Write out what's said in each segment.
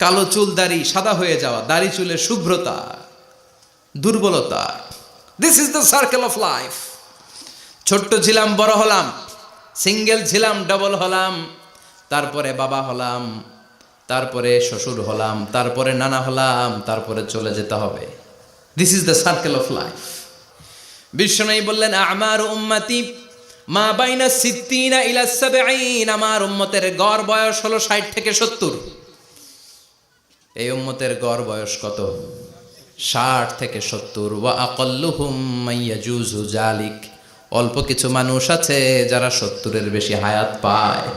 কালো চুল দাড়ি, সাদা হয়ে যাওয়া, দাড়ি চুলের শুভ্রতা, দুর্বলতা। This is the circle of life ছোট্ট ছিলাম বড় হলাম, সিঙ্গেল ছিলাম ডবল হলাম, তারপরে বাবা হলাম, তারপরে শ্বশুর হলাম, তারপরে নানা হলাম, তারপরে চলে যেতে হবে। This is the circle of life বিশ্বনয়ী বললেন, আমার উম্মাতি, মা বাইনা সিদ্দিনা ইলা সাবঈন, আমার উম্মতের গড় বয়স হলো 60 থেকে 70 এই উম্মতের গড় বয়স কত? ষাট থেকে সত্তর। জালিক অল্প কিছু মানুষ আছে যারা সত্তরের বেশি হায়াত পায়।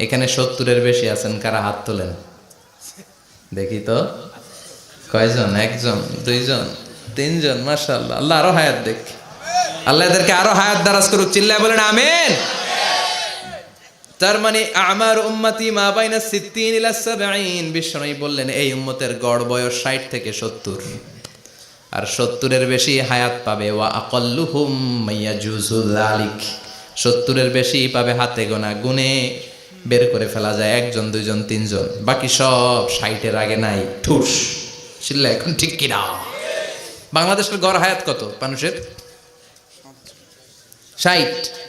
এখানে সত্তরের বেশি আছেন, কারা হাত তোলেন? দেখি তো। কয়জন? একজন, দুইজন, তিনজন, মাশাআল্লাহ। আল্লাহ আল্লাহ আরও হায়াত দেখ। আল্লাহ এদেরকে আরও হায়াত দারাজ করুক। চিল্লায় বলেন, আমিন। তার মানে আমার উম্মতি মা বাইনা সিদ্দিন ইলা সাবঈন। বিশ্বনবী বললেন, এই উম্মতের গড় বয়স 60 থেকে 70 আর সত্তরের বেশি হায়াত পাবে। ওয়া আকাল্লুহুম মাইয়াজুজু যালিক। 70 সত্তরের বেশি পাবে হাতে গোনা গুনে বের করে ফেলা যায় একজন, দুইজন, তিনজন। বাকি সব 60 এর আগে নাই। ঠুস। শিল্লা এখন ঠিক কিনা বাংলাদেশের গড় হায়াত কত মানুষের? ষাট।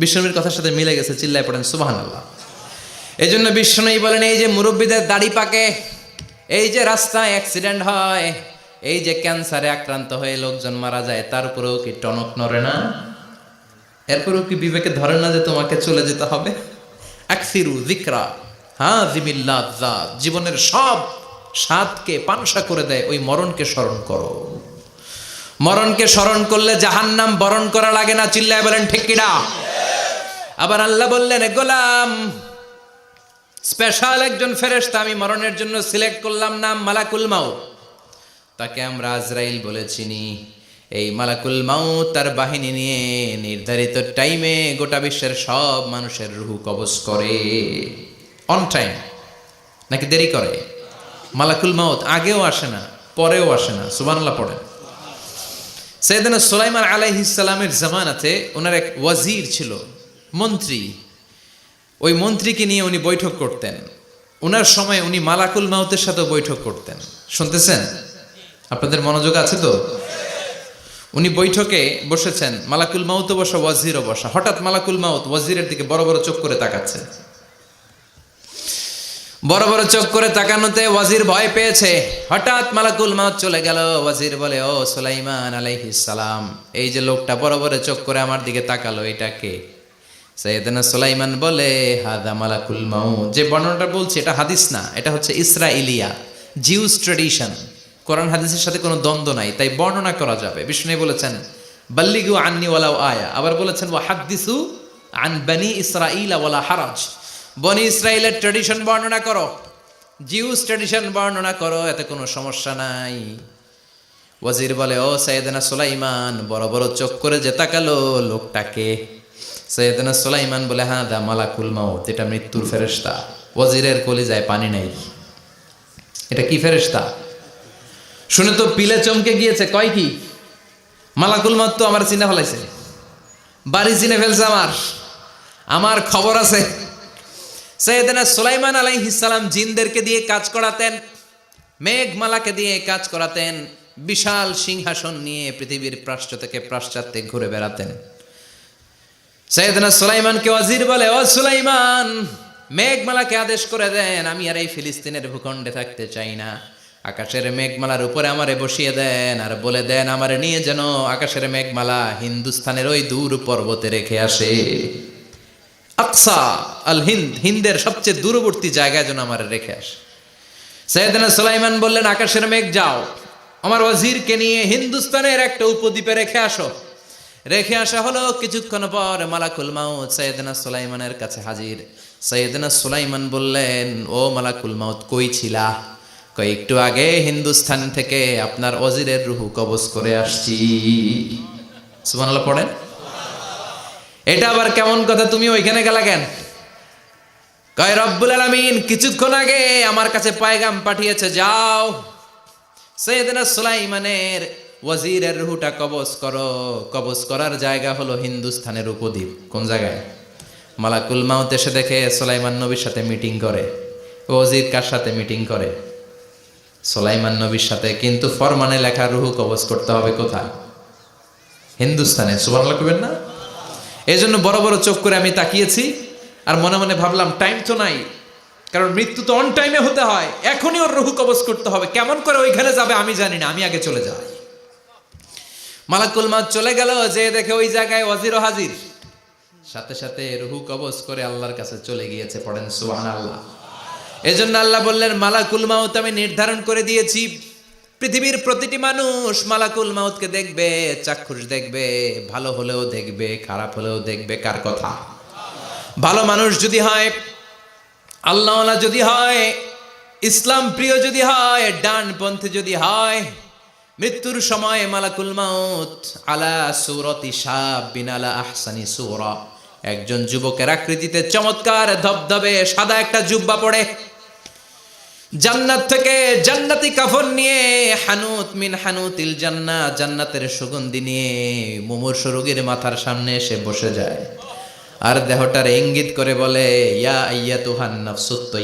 বিষ্ণবীর কথার সাথে মিলে গেছে, চিল্লায় পড়েন সুবাহান আল্লাহ এই জন্য বিষ্ণনী বলেন, এই যে মুরব্বীদের দাড়ি পাকে, এই যে রাস্তায় অ্যাক্সিডেন্ট হয়, এই যে ক্যান্সারে আক্রান্ত হয়ে লোকজন মারা যায়, তার উপরেও কি টনক নড়ে না? এরপরেও কি বিবেকে ধরে না যে তোমাকে চলে যেতে হবে? আকসিরু জিকরা হ্যাঁ জিমিল্লা জীবনের সব স্বাদকে পানসা করে দেয়, ওই মরণকে স্মরণ করো। মরণকে স্মরণ করলে জাহান্নাম বরণ করা লাগে না, চিল্লায় বলেন, ঠিক কিনা? আবার আল্লাহ বললেন, গোলাম, স্পেশাল একজন ফেরেশতা আমি মরণের জন্য সিলেক্ট করলাম নাম মালাকুল মাউত। তাকে আমরা আজরাইল বলে চিনি। এই মালাকুল মাউত তার বাহিনী নিয়ে নির্ধারিত টাইমে গোটা বিশ্বের সব মানুষের রুহু কবজ করে। অন টাইম নাকি দেরি করে? মালাকুল মাউত আগেও আসে না, পরেও আসে না সুবানাল্লাহ পড়েন। সৈয়দনা সুলাইমান আলাইহিসালামের জামানাতে ওনার এক ওয়াজির ছিল মন্ত্রী। ওই মন্ত্রীকে নিয়ে উনি বৈঠক করতেন। ওনার সময় উনি মালাকুল মাউতের সাথে বৈঠক করতেন। শুনতেছেন? আপনাদের মনোযোগ আছে তো? উনি বৈঠকে বসেছেন, মালাকুল মাউতও বসা, ওয়াজিরও বসা। হঠাৎ মালাকুল মাউত ওয়াজিরের দিকে বড় বড় চোখ করে তাকাচ্ছে। বড় বড় চোখ করে তাকানোতে ওয়াজির ভয় পেয়েছে। হঠাৎ মালাকুল মাউত চলে গেল। ওয়াজির বলে, ও সুলাইমান আলাইহিস সালাম, এই যে লোকটা বড় বড় চোখ করে আমার দিকে তাকালো, এটা কে? সৈয়দনা সুলাইমান বলে, হাদা মালাকুল মাউত। যে বর্ণনাটা বলছে, এটা হাদিস না, এটা হচ্ছে ইসরাইলিয়া জিউস ট্রেডিশন কোরআন হাদিসের সাথে কোনো দ্বন্দ্ব নাই, তাই বর্ণনা করা যাবে। বিষ্ণু বলেছেন, বাল্লিগু আন্নি আয়া। আবার বলেছেন, ওয়া হাদ্দিসু আন বানি ইসরাইল ওয়ালা হারাজ। বনি ইসরায়েলের ট্রেডিশন বর্ণনা করো, জিউস ট্রেডিশন বর্ণনা করো, এতে কোনো সমস্যা নাই। ওয়াজির বলে, ও সৈয়দনা সুলাইমান, বড় বড় চোখ করে যে তাকালো লোকটাকে সৈয়দনা সুলাইমান বলে হ্যাঁ দা মালাকুল মাউত, এটা মৃত্যুর ফেরেশতা। ওয়াজিরের কলিজায় পানি নেই। এটা কি ফেরেশতা? শুনে তো পিলে চমকে গিয়েছে। কয় কি? মালাকুল মাউত তো আমার চিনে ফেলাইছে। বাড়ি চিনে ফেলছে আমার। আমার খবর আছে। সৈয়দনা সুলাইমান আলাইহিসালাম জিনদেরকে দিয়ে কাজ করাতেন মেঘমালাকে দিয়ে কাজ করাতেন, বিশাল সিংহাসন নিয়ে পৃথিবীর প্রাশ্চ থেকে পাশ্চাত্যে ঘুরে বেড়াতেন। সৈয়দনা সুলাইমানকে ওয়াজির বলে, ও সুলাইমান, মেঘমালাকে আদেশ করে দেন, আমি আর এই ফিলিস্তিনের ভূখণ্ডে থাকতে চাই না। আকাশের মেঘমালার উপরে আমারে বসিয়ে দেন, আর বলে দেন, আমারে নিয়ে যেন আকাশের মেঘমালা হিন্দুস্তানের ওই দূর পর্বতে রেখে আসে। আকসা আল হিন্দ, হিন্দের সবচেয়ে দূরবর্তী জায়গায় যেন আমার রেখে আসে। সৈয়দনা সুলাইমান বললেন, আকাশের মেঘ যাও, আমার ওয়াজিরকে নিয়ে হিন্দুস্তানের একটা উপদ্বীপে রেখে আসো। রেখে আসা হলো। কিছুক্ষণ পর মালাকুল মাউত সৈয়দনা সুলাইমানের কাছে হাজির। সৈয়দনা সুলাইমান বললেন, ও মালাকুল মাউত, কই ছিলা? কই, একটু আগে হিন্দুস্থান থেকে আপনার অজিরের রুহু কবজ করে আসছি। সুবহানাল্লাহ, পড়েন। এটা আবার কেমন কথা, তুমি ওইখানে গেলা কেন? কয়, রব্বুল আলামিন, কিছুক্ষণ আগে আমার কাছে পায়গাম পাঠিয়েছে, যাও। সৈয়দনা সুলাইমানের ওয়াজিরের রুহুটা কবজ করো, কবজ করার জায়গা হলো হিন্দুস্থানের উপদ্বীপ। কোন জায়গায়? মালাকুল মাউত এসে দেখে সুলাইমান নবীর সাথে মিটিং করে। ওয়াজির কার সাথে মিটিং করে? সুলাইমান নবীর সাথে, কিন্তু ফরমানে লেখা রুহু কবজ করতে হবে কোথায়? হিন্দুস্তানে সুবহানাল্লাহ কইবেন না? এই জন্য বড় বড় চোখ করে আমি তাকিয়েছি আর মনে মনে ভাবলাম টাইম তো নাই। কারণ মৃত্যু তো অন টাইমে হতে হয়। এখনই ওর রুহু কবজ করতে হবে। কেমন করে ওইখানে যাবে আমি জানি না। আমি আগে চলে যাই। মালাকুল মাত চলে গেল, যে দেখে ওই জায়গায় অজির হাজির। সাথে সাথে রুহু কবজ করে আল্লাহর কাছে চলে গিয়েছে, পড়েন সুহান আল্লাহ এজন্য আল্লাহ বললেন, মালাকুল মাউত আমি নির্ধারণ করে দিয়েছি। পৃথিবীর প্রতিটি মানুষ মালাকুল মাউতকে দেখবে, চাক্ষুষ দেখবে, ভালো হলেও দেখবে, খারাপ হলেও দেখবে, কার কথা? ভালো মানুষ যদি হয়, আল্লাহওয়ালা যদি হয়, ইসলাম প্রিয় যদি হয় ডান ডানপন্থী যদি হয় মৃত্যুর সময় মালাকুল মাউত আলা সুরতি সাব বিনালা আহসানি সুরা। একজন যুবকের আকৃতিতে চমৎকার ধবধবে সাদা একটা জুব্বা পড়ে। জান্নাত থেকে জান্নাতি কাফন নিয়ে হানুত মিন হানুতিল জান্নাত জান্নাতের সুগন্ধি নিয়ে মুমূর্ষ রোগীর মাথার সামনে এসে বসে যায়। আর দেহটার ইঙ্গিত করে বলে, ইয়া আইয়া তুহান নফসুত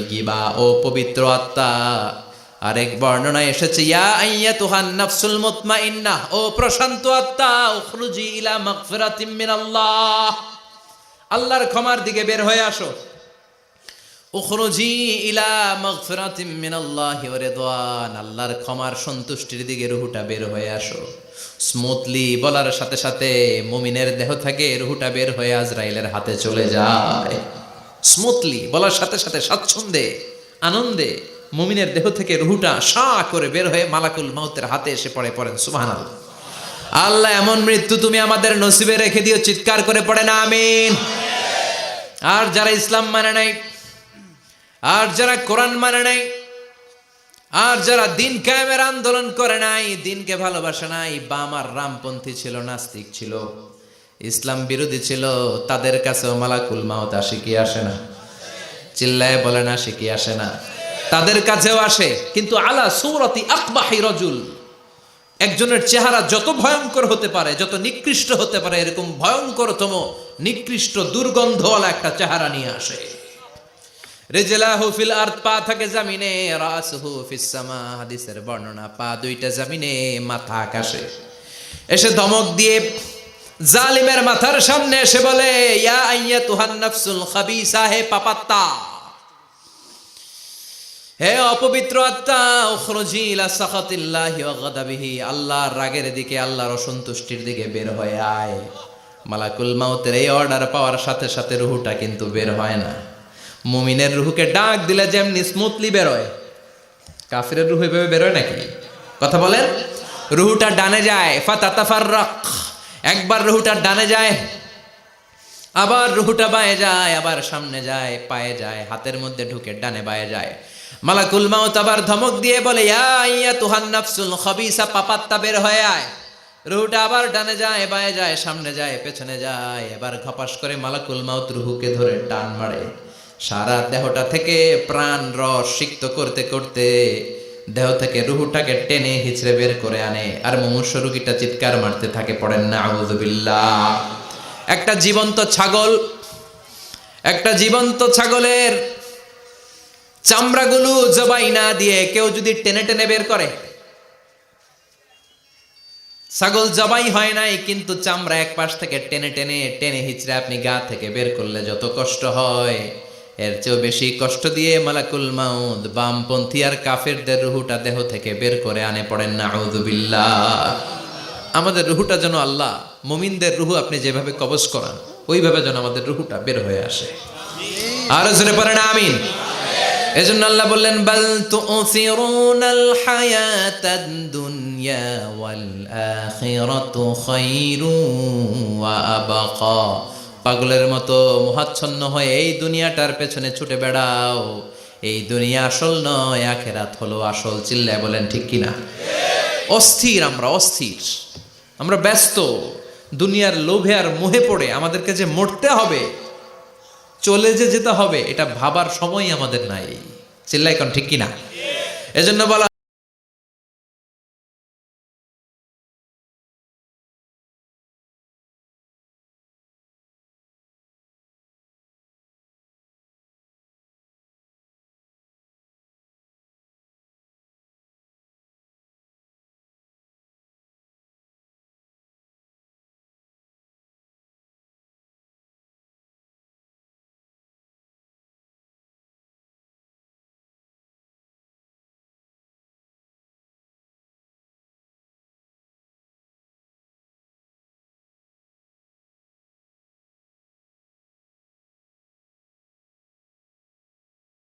ও পবিত্র আত্মা আরেক বর্ণনায় এসেছে, ইয়া আইয়া তুহান নফসুল মুতমাইন্না, ও প্রশান্ত আত্মা, উখরুজি ইলা মাগফিরাতিম মিনাল্লাহ। আল্লাহর ক্ষমার দিকে বের হয়ে আসো। উখরুজি ইলা মাগফিরাতিম মিনাল্লাহি ওয়া রিদওয়ান। আল্লাহর ক্ষমার সন্তুষ্টির দিকে রুহুটা বের হয়ে আসো। স্মুথলি বলার সাথে সাথে মুমিনের দেহ থেকে রুহুটা বের হয়ে আজরাইলের হাতে চলে যায়। স্মুথলি বলার সাথে সাথে স্বাচ্ছন্দ্যে, আনন্দে মুমিনের দেহ থেকে রুহুটা সা করে বের হয়ে মালাকুল মাউতের হাতে এসে পড়ে, পড়েন, সুবহানাল্লাহ। আল্লাহ, এমন মৃত্যু তুমি আমাদের নসিবে রেখে দিও, চিৎকার করে পড়ে না আমিন। আর যারা ইসলাম মানে নাই, আর যারা কোরআন মানে নাই, আর যারা দিন কায়েমের আন্দোলন করে নাই, দিনকে ভালোবাসে নাই, বাম আর রামপন্থী ছিল, নাস্তিক ছিল, ইসলাম বিরোধী ছিল, তাদের কাছেও মালাকুল মাউত আসে কি আসে না? চিল্লায় বলে না কি আসে না? তাদের কাছেও আসে। কিন্তু আলা সৌরতি আকবাহি রজুল, একজনের চেহারা যত ভয়ঙ্কর হতে পারে, যত নিকৃষ্ট হতে পারে, এরকম ভয়ঙ্করতম, নিকৃষ্ট দুর্গন্ধওয়ালা একটা চেহারা নিয়ে আসে। রেজেলাহু থাকে জামিনে, রাসহু ফিস সামা, হাদিসের বর্ণনা, পা দুইটা জামিনে, মাথা এসে দিয়ে জালিমের মাথার সামনে এসে বলে, ইয়া আইয়া তুহান পাপাত্তা। হে অপবিত্র আত্মা সাখাতিল্লাহি ওয়া গাদাবিহি, আল্লাহর রাগের দিকে, আল্লাহর অসন্তুষ্টির দিকে বের হয়ে আয়। মালাকুল মাউতের এই অর্ডার পাওয়ার সাথে সাথে রুহুটা কিন্তু বের হয় না। মুমিনের রুহুকে ডাক দিলে যেমনি স্মুথলি বেরোয়। কাফিরের রুহু এভাবে বেরোয় নাকি? কথা বলেন? রুহুটা ডানে যায় ফাতাতাফার রক একবার রুহুটা ডানে যায়, আবার রুহুটা বায়ে যায়, আবার সামনে যায়, পায়ে যায়, হাতের মধ্যে ঢুকে ডানে বায়ে যায়। মালাকুল মাউত আবার ধমক দিয়ে বলে তুহান নাফসুল খবিসা পাপাত্তা বের হয়ে আয়। রুহুটা আবার ডানে যায়, বায়ে যায়, সামনে যায়, পেছনে যায়। এবার ঘপাস করে মালাকুল মাউত রুহুকে ধরে টান মারে। সারা দেহটা থেকে প্রাণ রস সিক্ত করতে করতে দেহ থেকে রুহুটাকে টেনে হিচড়ে বের করে আনে। আর মুমূর্ষ রুগীটা চিৎকার মারতে থাকে, পড়েন না আউযুবিল্লাহ একটা জীবন্ত ছাগল, একটা জীবন্ত ছাগলের চামড়াগুলো জবাই না দিয়ে কেউ যদি টেনে টেনে বের করে। ছাগল জবাই হয় নাই, কিন্তু চামড়া এক পাশ থেকে টেনে টেনে টেনে হিচড়ে আপনি গা থেকে বের করলে যত কষ্ট হয়। এর চেয়েও বেশি কষ্ট দিয়ে মালাকুল মাউদ বামপন্থী আর কাফেরদের রুহুটা দেহ থেকে বের করে আনে পড়েন না আউদুবিল্লাহ আমাদের রুহুটা যেন আল্লাহ, মুমিনদের রুহু আপনি যেভাবে কবজ করান, ওইভাবে যেন আমাদের রুহুটা বের হয়ে আসে। আর জোরে পড়েন, আমিন। এজন্য আল্লাহ বললেন, বাল তুসিরুনাল হায়াতাদ দুনিয়া ওয়াল আখিরাতু খায়রু ওয়া আবকা। পাগলের মতো মহাচ্ছন্ন হয়ে এই দুনিয়াটার পেছনে ছুটে বেড়াও। এই দুনিয়া আসল নয়, আখেরাত হলো আসল। চিল্লায় বলেন, ঠিক কিনা অস্থির আমরা অস্থির। আমরা ব্যস্ত। দুনিয়ার লোভে আর মোহে পড়ে আমাদেরকে যে মরতে হবে চলে যে যেতে হবে, এটা ভাবার সময় আমাদের নাই। চিল্লাই কোন ঠিক কিনা? এজন্য বলা